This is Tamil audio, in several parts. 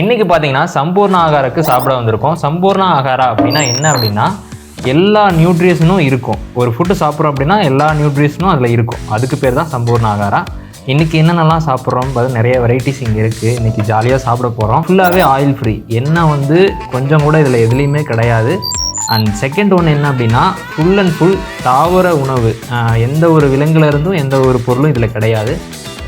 இன்னைக்கு பார்த்தீங்கன்னா சம்பூர்ண ஆகாரக்கு சாப்பிட வந்திருக்கோம். சம்பூர்ண ஆகாரா அப்படின்னா என்ன அப்படின்னா எல்லா நியூட்ரிஷனும் இருக்கும். ஒரு ஃபுட்டு சாப்பிட்றோம் அப்படின்னா எல்லா நியூட்ரிஷனும் அதில் இருக்கும். அதுக்கு பேர் தான் சம்பூர்ண ஆகாரா இன்னைக்கு என்னென்னலாம் சாப்பிட்றோம்? பார்த்து நிறைய வெரைட்டிஸ் இங்கே இருக்குது இன்னைக்கு ஜாலியாக சாப்பிட போகிறோம் ஃபுல்லாகவே ஆயில் ஃப்ரீ எண்ணெய் வந்து கொஞ்சம் கூட இதில் எதுலேயுமே கிடையாது. அண்ட் செகண்ட் ஒன்று என்ன அப்படின்னா ஃபுல் அண்ட் ஃபுல் தாவர உணவு. எந்த ஒரு விலங்குல இருந்தும் எந்த ஒரு பொருளும் இதில் கிடையாது.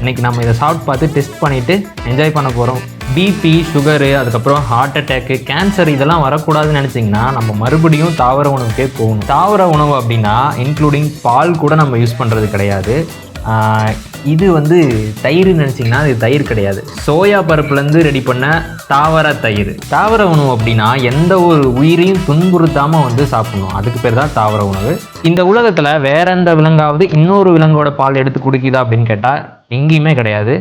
இன்னைக்கு நம்ம இதை சாப்பிட்டு பார்த்து டெஸ்ட் பண்ணிவிட்டு என்ஜாய் பண்ண போகிறோம் பிபி சுகரு அதுக்கப்புறம் ஹார்ட் அட்டேக்கு கேன்சர் இதெல்லாம் வரக்கூடாதுன்னு நினச்சிங்கன்னா நம்ம மறுபடியும் தாவர உணவுக்கே போகணும். தாவர உணவு அப்படின்னா இன்க்ளூடிங் பால் கூட நம்ம யூஸ் பண்ணுறது கிடையாது. இது வந்து தயிர் நினச்சிங்கன்னா இது தயிர் கிடையாது. சோயா பருப்புலேருந்து ரெடி பண்ண தாவர தயிர். தாவர உணவு அப்படின்னா எந்த ஒரு உயிரையும் துன்புறுத்தாமல் வந்து சாப்பிடணும். அதுக்கு பேர் தான் தாவர உணவு. இந்த உலகத்தில் வேற எந்த விலங்காவது இன்னொரு விலங்கோட பால் எடுத்து குடிக்குதா அப்படின்னு கேட்டால் எங்கேயுமே கிடையாது.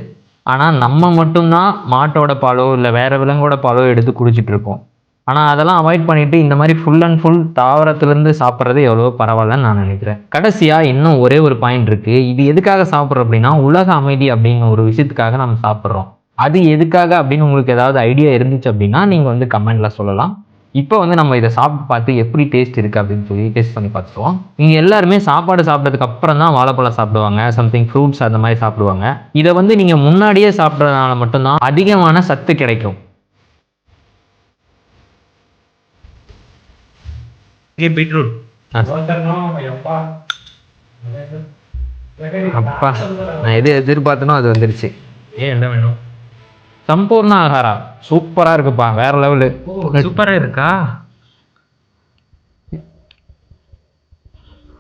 ஆனால் நம்ம மட்டும்தான் மாட்டோட பாலோ இல்லை வேறு விலங்கோட பாலோ எடுத்து குடிச்சிட்டு இருக்கோம் ஆனால் அதெல்லாம் அவாய்ட் பண்ணிவிட்டு இந்த மாதிரி ஃபுல் அண்ட் ஃபுல் தாவரத்துலேருந்து சாப்பிட்றது எவ்வளோ பரவாயில்லன்னு நான் நினைக்கிறேன். கடைசியாக இன்னும் ஒரே ஒரு பாயிண்ட் இருக்குது இது எதுக்காக சாப்பிட்றோம் அப்படின்னா உலக அமைதி அப்படிங்கிற ஒரு விஷயத்துக்காக நம்ம சாப்பிட்றோம். அது எதுக்காக அப்படின்னு உங்களுக்கு ஏதாவது ஐடியா இருந்துச்சு அப்படின்னா நீங்கள் வந்து கமெண்ட்டில் சொல்லலாம். இப்போ வந்து நம்ம இதை சாப்பிட்டு பார்த்து எப்படி டேஸ்ட் இருக்குது அப்படின்னு சொல்லி டேஸ்ட் பண்ணி பார்த்துருவோம் நீங்கள் எல்லாருமே சாப்பாடு சாப்பிட்டதுக்கு அப்புறம் தான் வாழைப்பழம் சாப்பிடுவாங்க சம்திங் ஃப்ரூட்ஸ் அந்த மாதிரி சாப்பிடுவாங்க. இதை வந்து நீங்கள் முன்னாடியே சாப்பிட்றதுனால மட்டும்தான் அதிகமான சத்து கிடைக்கும். பீட்ரூட். அப்பா நான் எது எதிர்பார்த்தனோ அது வந்துருச்சு. ஏன் என்ன வேணும்? சம்பூர்ண ஆகாரா? சூப்பராக இருக்குப்பா வேற லெவலு சூப்பரா இருக்கா?